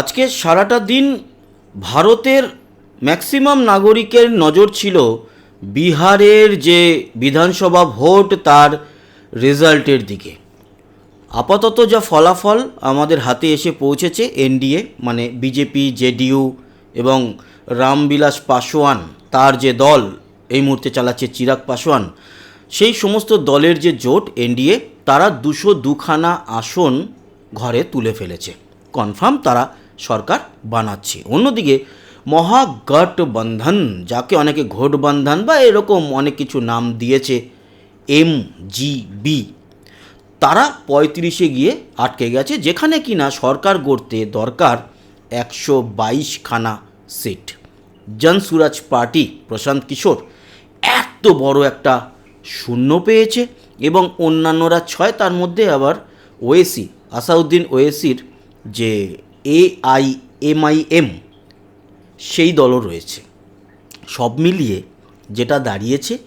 আজকে সারাটা দিন ভারতের ম্যাক্সিমাম নাগরিকের নজর ছিল বিহারের যে বিধানসভা ভোট তার রেজাল্টের দিকে। আপাতত যা ফলাফল আমাদের হাতে এসে পৌঁছেছে এনডিএ মানে বিজেপি, জেডিইউ এবং রামবিলাস পাসোয়ান, তার যে দল, এই মুহূর্তে চালাচ্ছে চিরাগ পাসোয়ান, সেই সমস্ত দলের যে জোট এনডিএ, তারা দুশো দুখানা আসন ঘরে তুলে ফেলেছে। কনফার্ম, তারা সরকার বানাচ্ছে। অন্যদিকে মহাগঠবন্ধন, যাকে অনেকে ঘোটবন্ধন বা এরকম অনেক কিছু নাম দিয়েছে এম জি বি তারা পঁয়ত্রিশে গিয়ে আটকে গেছে, যেখানে কিনা সরকার গড়তে দরকার একশো বাইশখানা সিট। জনসুরাজ পার্টি প্রশান্ত কিশোর এত বড় একটা শূন্য পেয়েছে এবং অন্যান্যরা ছয়, তার মধ্যে আবার ওয়েসি, আসাউদ্দিন ওয়েসির যে A I M I M সেই দলও রয়েছে। সব মিলিয়ে যেটা দাঁড়িয়েছে,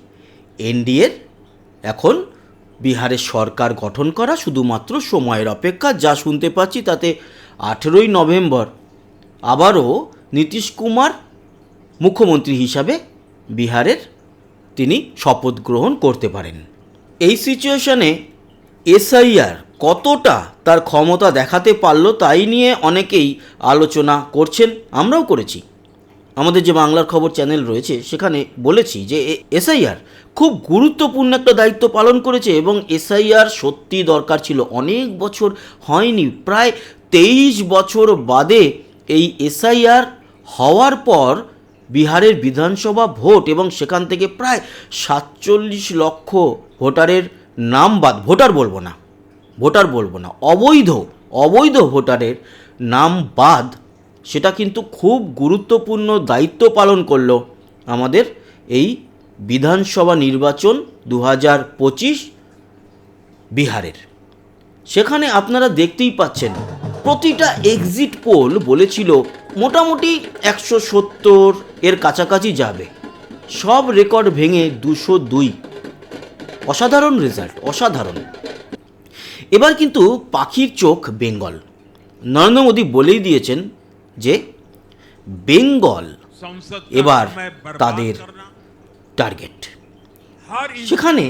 এনডিএর এখন বিহারের সরকার গঠন করা শুধুমাত্র সময়ের অপেক্ষা, যা শুনতে পাচ্ছি তাতে আঠেরোই নভেম্বর আবারও নীতিশ কুমার মুখ্যমন্ত্রী হিসাবে বিহারের তিনি শপথ গ্রহণ করতে পারেন। এই সিচুয়েশনে এসআইআর কতটা তার ক্ষমতা দেখাতে পারল তাই নিয়ে অনেকেই আলোচনা করছেন, আমরাও করেছি। আমাদের যে বাংলার খবর চ্যানেল রয়েছে, সেখানে বলেছি যে এসআইআর খুব গুরুত্বপূর্ণ একটা দায়িত্ব পালন করেছে এবং এসআইআর সত্যি দরকার ছিল। অনেক বছর হয়নি, প্রায় তেইশ বছর বাদে এই এসআইআর হওয়ার পর বিহারের বিধানসভা ভোট এবং সেখান থেকে প্রায় সাতচল্লিশ লক্ষ ভোটারের নাম বাদ, ভোটার বলব না। ভোটার বলব না, অবৈধ অবৈধ ভোটারের নাম বাদ, সেটা কিন্তু খুব গুরুত্বপূর্ণ দায়িত্ব পালন করল আমাদের এই বিধানসভা নির্বাচন দু হাজার পঁচিশ বিহারের। সেখানে আপনারা দেখতেই পাচ্ছেন, প্রতিটা এক্সিট পোল বলেছিল মোটামুটি একশো সত্তর এর কাছাকাছি যাবে। সব রেকর্ড ভেঙে দুশো দুই। অসাধারণ রেজাল্ট অসাধারণ। এবার কিন্তু পাখির চোখ বেঙ্গল। নরেন্দ্র মোদী বলেই দিয়েছেন যে বেঙ্গল এবার তাদের টার্গেট। সেখানে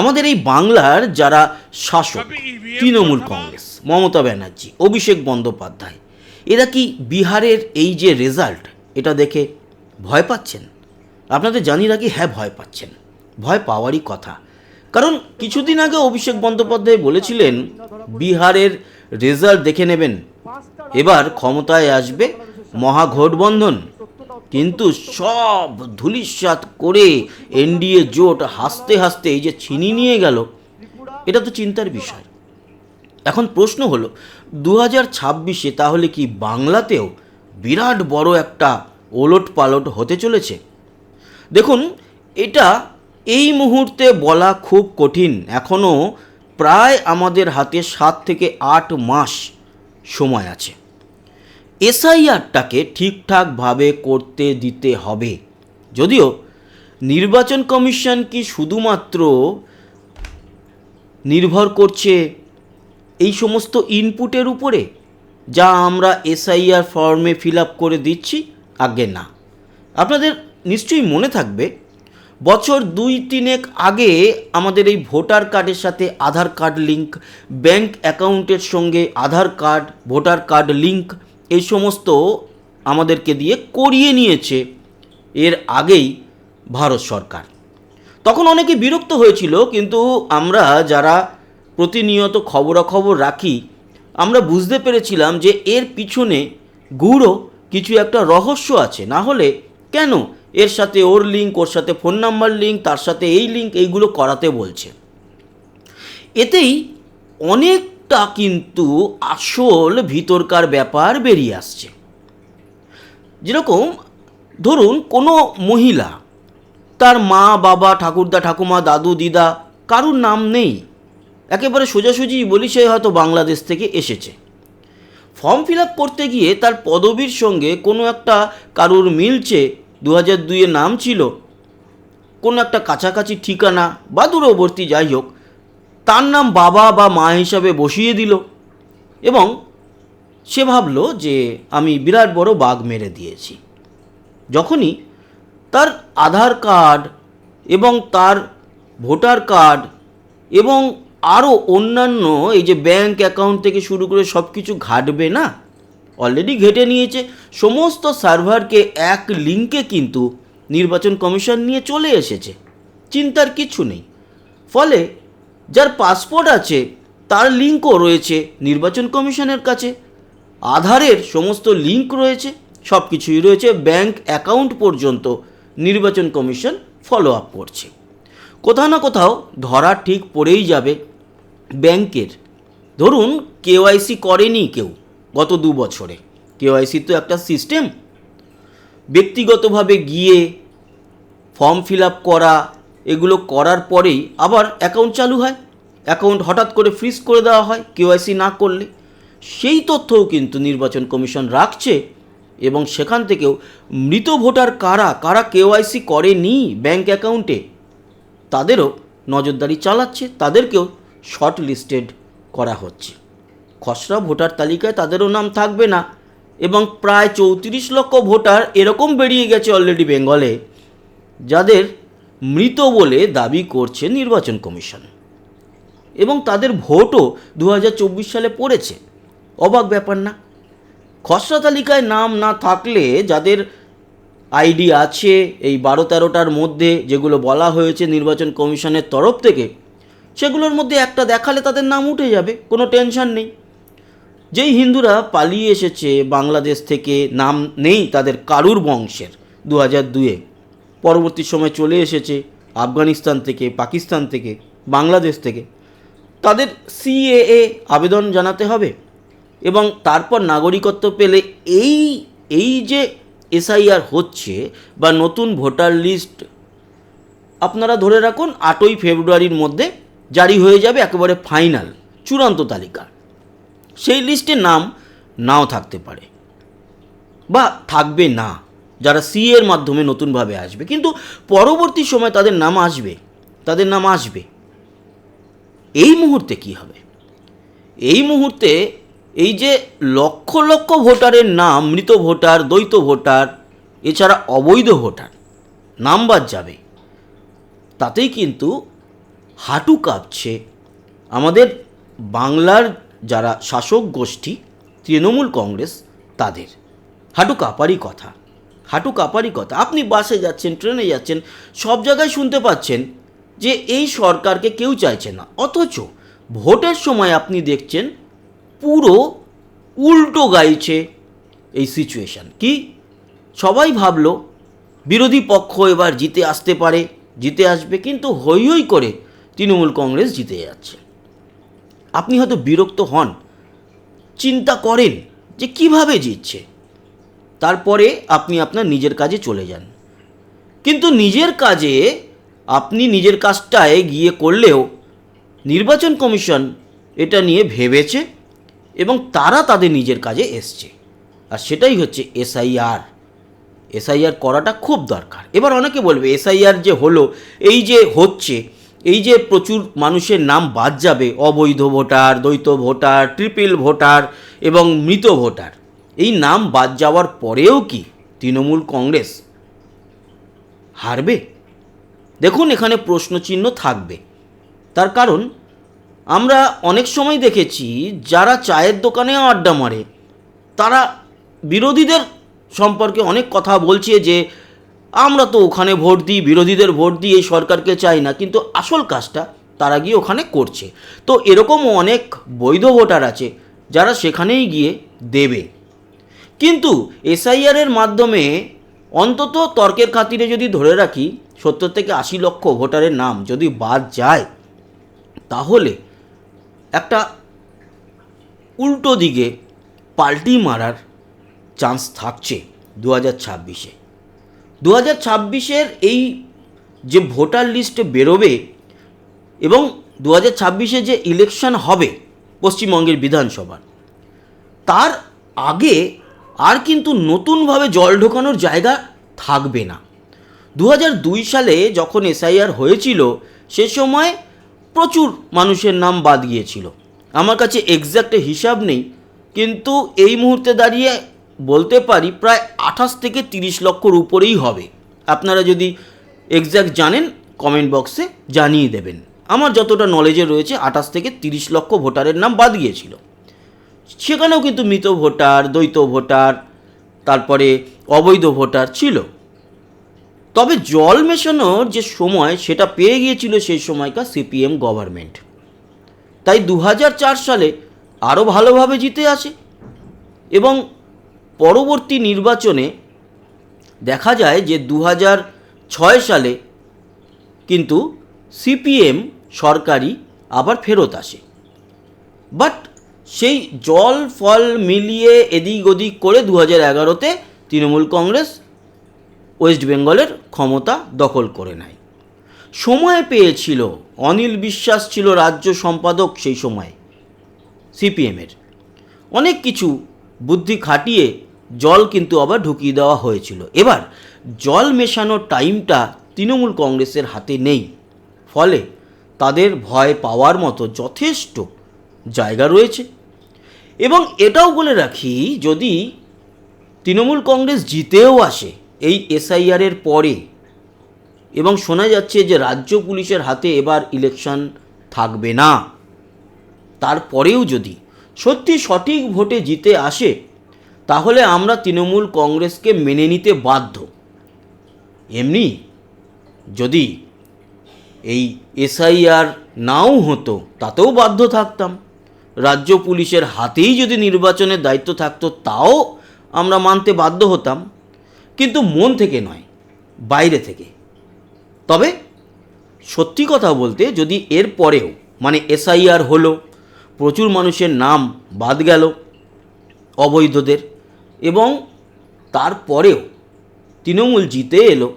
আমাদের এই বাংলার যারা শাসক তৃণমূল কংগ্রেস মমতা ব্যানার্জি অভিষেক বন্দ্যোপাধ্যায় এরা কি বিহারের এই যে রেজাল্ট এটা দেখে ভয় পাচ্ছেন? আপনাদের জানি রাখি হ্যাঁ ভয় পাচ্ছেন। ভয় পাওয়ারই কথা। কারণ কিছুদিন আগে অভিষেক বন্দ্যোপাধ্যায় বলেছিলেন, বিহারের রেজাল্ট দেখে নেবেন। এবার ক্ষমতায় আসবে মহাঘটবন্ধন। কিন্তু সব ধুলিস্বাত করে এনডিএ জোট হাসতে হাসতে এই যে ছিনি নিয়ে গেল, এটা তো চিন্তার বিষয়। এখন প্রশ্ন হলো দু হাজার ছাব্বিশে তাহলে কি বাংলাতেও বিরাট বড় একটা ওলট পালট হতে চলেছে? দেখুন, এটা এই মুহূর্তে বলা খুব কঠিন। এখনও প্রায় আমাদের হাতে সাত থেকে আট মাস সময় আছে। এসআইআরটাকে ঠিকঠাকভাবে করতে দিতে হবে। যদিও নির্বাচন কমিশন কি শুধুমাত্র নির্ভর করছে এই সমস্ত ইনপুটের উপরে, যা আমরা এসআইআর ফর্মে ফিল আপ করে দিচ্ছি? আগে না। আপনাদের নিশ্চয়ই মনে থাকবে বছর দুই তিনেক আগে আমাদের এই ভোটার কার্ডের সাথে আধার কার্ড লিঙ্ক ব্যাংক অ্যাকাউন্টের সঙ্গে Aadhaar card, voter card link এই সমস্ত আমাদেরকে দিয়ে করিয়ে নিয়েছে এর আগেই ভারত সরকার। তখন অনেকে বিরক্ত হয়েছিল, কিন্তু আমরা যারা প্রতিনিয়ত খবরাখবর রাখি, আমরা বুঝতে পেরেছিলাম যে এর পিছনে গূঢ় কিছু একটা রহস্য আছে। না হলে কেন এর সাথে ওর লিঙ্ক ওর সাথে ফোন নাম্বার লিঙ্ক তার সাথে এই লিঙ্ক এইগুলো করাতে বলছে। এতেই অনেকটা কিন্তু আসল ভিতরকার ব্যাপার বেরিয়ে আসছে। যেরকম ধরুন কোনো মহিলা, তার মা, বাবা, ঠাকুরদা, ঠাকুমা, দাদু, দিদা, কারুর নাম নেই। একেবারে সোজাসুজি বলি সে হয়তো বাংলাদেশ থেকে এসেছে। ফর্ম ফিল আপ করতে গিয়ে তার পদবীর সঙ্গে কোনো একটা কারুর মিলছে দু হাজার নাম ছিল। কোনো একটা কাছাকাছি ঠিকানা বা দূরবর্তী যাই হোক, তার নাম বাবা বা মা হিসাবে বসিয়ে দিল এবং সে ভাবলো যে আমি বিরাট বড় বাঘ মেরে দিয়েছি। যখনই তার আধার কার্ড এবং তার ভোটার কার্ড এবং আরও অন্যান্য এই যে ব্যাংক অ্যাকাউন্ট থেকে শুরু করে সব কিছু ঘাটবে না অলরেডি ঘেটে নিয়েছে। সমস্ত সার্ভারকে এক লিঙ্কে কিন্তু নির্বাচন কমিশন নিয়ে চলে এসেছে। চিন্তার কিছু নেই। ফলে যার পাসপোর্ট আছে, তার লিঙ্কও রয়েছে নির্বাচন কমিশনের কাছে। আধারের সমস্ত লিঙ্ক রয়েছে সব কিছুই রয়েছে ব্যাংক অ্যাকাউন্ট পর্যন্ত নির্বাচন কমিশন ফলো আপ করছে। কোথাও না কোথাও ধরা ঠিক পড়েই যাবে ব্যাংকের। ধরুন কেওয়াইসি করেনি কেউ। গত দু বছরে। কেওয়াইসি তো একটা সিস্টেম ব্যক্তিগতভাবে গিয়ে ফর্ম ফিল আপ করা, এগুলো করার পরেই আবার অ্যাকাউন্ট চালু হয়। অ্যাকাউন্ট হঠাৎ করে ফ্রিজ করে দেওয়া হয় কেওয়াইসি না করলে। সেই তথ্যও কিন্তু নির্বাচন কমিশন রাখছে এবং সেখান থেকেও মৃত ভোটার কারা কারা কেওয়াইসি করেনি ব্যাংক অ্যাকাউন্টে তাদেরও নজরদারি চালাচ্ছে, তাদেরকেও শর্ট লিস্টেড করা হচ্ছে। খসড়া ভোটার তালিকায় তাদেরও নাম থাকবে না। এবং প্রায় চৌত্রিশ লক্ষ ভোটার এরকম বেরিয়ে গেছে অলরেডি বেঙ্গলে, যাদের মৃত বলে দাবি করছে নির্বাচন কমিশন। এবং তাদের ভোটও দু হাজার চব্বিশ সালে পড়েছে। অবাক ব্যাপার না? খসড়া তালিকায় নাম না থাকলে যাদের আইডি আছে এই বারো তেরোটার মধ্যে যেগুলো বলা হয়েছে নির্বাচন কমিশনের তরফ থেকে, সেগুলোর মধ্যে একটা দেখালে তাদের নাম উঠে যাবে, কোনো টেনশন নেই। যেই হিন্দুরা পালিয়ে এসেছে বাংলাদেশ থেকে, নাম নেই তাদের কারুর বংশের দু হাজার দুয়ে পরবর্তী সময় চলে এসেছে আফগানিস্তান থেকে, পাকিস্তান থেকে, বাংলাদেশ থেকে। তাদের সিএএ আবেদন জানাতে হবে এবং তারপর নাগরিকত্ব পেলে এই এই যে এসআইআর হচ্ছে বা নতুন ভোটার লিস্ট, আপনারা ধরে রাখুন আটই ফেব্রুয়ারির মধ্যে জারি হয়ে যাবে একেবারে ফাইনাল, চূড়ান্ত তালিকা। সেই লিস্টে নাম নাও থাকতে পারে। বা থাকবে না, যারা সি এর মাধ্যমে নতুনভাবে আসবে। কিন্তু পরবর্তী সময় তাদের নাম আসবে, তাদের নাম আসবে। এই মুহূর্তে কি হবে? এই মুহূর্তে এই যে লক্ষ লক্ষ ভোটারের নাম, মৃত ভোটার, দ্বৈত ভোটার, এছাড়া অবৈধ ভোটার, নাম বাদ যাবে। তাতেই কিন্তু হাঁটু কাঁপছে। আমাদের বাংলার যারা শাসক গোষ্ঠী, তৃণমূল কংগ্রেস, তাদের। হাঁটু কাঁপারই কথা, হাঁটু কাঁপারই কথা। আপনি বাসে যাচ্ছেন, ট্রেনে যাচ্ছেন, সব জায়গায় শুনতে পাচ্ছেন যে এই সরকারকে কেউ চাইছে না। অথচ ভোটের সময় আপনি দেখছেন পুরো উল্টো গাইছে এই সিচুয়েশান কি? সবাই ভাবলো, বিরোধী পক্ষ এবার জিতে আসতে পারে, জিতে আসবে, কিন্তু হই হই করে তৃণমূল কংগ্রেস জিতে যাচ্ছে। আপনি হয়তো বিরক্ত হন, চিন্তা করেন যে কীভাবে জিতছে। তারপরে আপনি আপনার নিজের কাজে চলে যান। কিন্তু নিজের কাজে আপনি নিজের কাজটায় গিয়ে করলেও নির্বাচন কমিশন এটা নিয়ে ভেবেছে এবং তারা তাদের নিজের কাজে এসছে। আর সেটাই হচ্ছে এসআইআর। এসআইআর করাটা খুব দরকার। এবার অনেকে বলবে, এসআইআর যে হলো, এই যে হচ্ছে এই যে প্রচুর মানুষের নাম বাদ যাবে, অবৈধ ভোটার, দ্বৈত ভোটার, ট্রিপল ভোটার এবং মৃত ভোটার, এই নাম বাদ যাওয়ার পরেও কি তৃণমূল কংগ্রেস হারবে? দেখুন, এখানে প্রশ্নচিহ্ন থাকবে। তার কারণ, আমরা অনেক সময় দেখেছি, যারা চায়ের দোকানে আড্ডা মারে, তারা বিরোধীদের সম্পর্কে অনেক কথা বলছে যে আমরা তো ওখানে ভোট দিই, বিরোধীদের ভোট দিই, এই সরকারকে চাই না, কিন্তু আসল কাজটা তারা গিয়ে ওখানে করছে। তো এরকমও অনেক বৈধ ভোটার আছে যারা সেখানেই গিয়ে দেবে। কিন্তু এসআইআরের মাধ্যমে অন্তত তর্কের খাতিরে যদি ধরে রাখি, সত্তর থেকে আশি লক্ষ ভোটারের নাম যদি বাদ যায়, তাহলে একটা উল্টো দিকে পাল্টি মারার চান্স থাকছে দু হাজার ছাব্বিশে। দু হাজার ছাব্বিশের এই যে ভোটার লিস্টে বেরোবে এবং দু হাজার ছাব্বিশে যে ইলেকশন হবে পশ্চিমবঙ্গের বিধানসভার, তার আগে আর কিন্তু নতুনভাবে জল ঢোকানোর জায়গা থাকবে না। দু সালে যখন এসআইআর হয়েছিল, সে সময় প্রচুর মানুষের নাম বাদ গিয়েছিল। আমার কাছে এক্স্যাক্ট হিসাব নেই, কিন্তু এই মুহূর্তে দাঁড়িয়ে বলতে পারি প্রায় আঠাশ থেকে তিরিশ লক্ষর উপরেই হবে। আপনারা যদি এক্স্যাক্ট জানেন কমেন্ট বক্সে জানিয়ে দেবেন। আমার যতটা নলেজে রয়েছে, আঠাশ থেকে তিরিশ লক্ষ ভোটারের নাম বাদ গিয়েছিল। সেখানেও কিন্তু মৃত ভোটার, দ্বৈত ভোটার, তারপরে অবৈধ ভোটার ছিল। তবে জল মেশানোর যে সময়, সেটা পেয়ে গিয়েছিল সেই সময়কার সিপিএম গভর্নমেন্ট তাই দু হাজার চার সালে আরও ভালোভাবে জিতে আসে। এবং পরবর্তী নির্বাচনে দেখা যায় যে দু ছয় সালে কিন্তু সিপিএম সরকারি আবার ফেরত আসে। বাট সেই জল, ফল মিলিয়ে এদিক ওদিক করে দু হাজার এগারোতে তৃণমূল কংগ্রেস ওয়েস্ট বেঙ্গলের ক্ষমতা দখল করে নেয়। সময় পেয়েছিল, অনিল বিশ্বাস ছিল রাজ্য সম্পাদক সেই সময়, সিপিএমের। অনেক কিছু বুদ্ধি খাটিয়ে জল কিন্তু আবার ঢুকিয়ে দেওয়া হয়েছিল। এবার জল মেশানোর টাইমটা তৃণমূল কংগ্রেসের হাতে নেই। ফলে তাদের ভয় পাওয়ার মতো যথেষ্ট জায়গা রয়েছে। এবং এটাও বলে রাখি, যদি তৃণমূল কংগ্রেস জিতেও আসে এই এসআইআরের পরে, এবং শোনা যাচ্ছে যে রাজ্য পুলিশের হাতে এবার ইলেকশন থাকবে না, তারপরেও যদি সত্যি সঠিক ভোটে জিতে আসে তাহলে আমরা তৃণমূল কংগ্রেসকে মেনে নিতে বাধ্য। এমনি যদি এই এসআইআর নাও হতো, তাতেও বাধ্য থাকতাম। রাজ্য পুলিশের হাতেই যদি নির্বাচনের দায়িত্ব থাকতো, তাও আমরা মানতে বাধ্য হতাম। কিন্তু মন থেকে নয়, বাইরে থেকে। তবে সত্যি কথা বলতে যদি এর পরেও মানে এসআইআর হলো, প্রচুর মানুষের নাম বাদ গেল অবৈধদের এবং তারপরেও তৃণমূল জিতে এলো,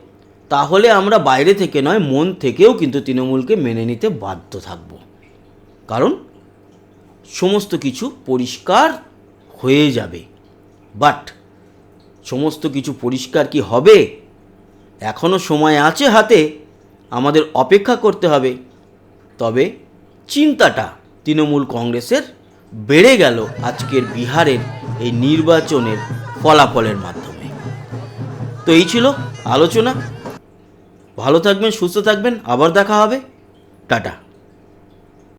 তাহলে আমরা বাইরে থেকে নয়, মন থেকেও কিন্তু তৃণমূলকে মেনে নিতে বাধ্য থাকব। কারণ সমস্ত কিছু পরিষ্কার হয়ে যাবে। বাট সমস্ত কিছু পরিষ্কার কি হবে? এখনও সময় আছে হাতে, আমাদের অপেক্ষা করতে হবে। তবে চিন্তাটা তৃণমূল কংগ্রেসের বেড়ে গেল আজকের বিহারের এই নির্বাচনের ফলাফলের মাধ্যমে। তো এই ছিল আলোচনা। ভালো থাকবেন, সুস্থ থাকবেন, আবার দেখা হবে। টাটা।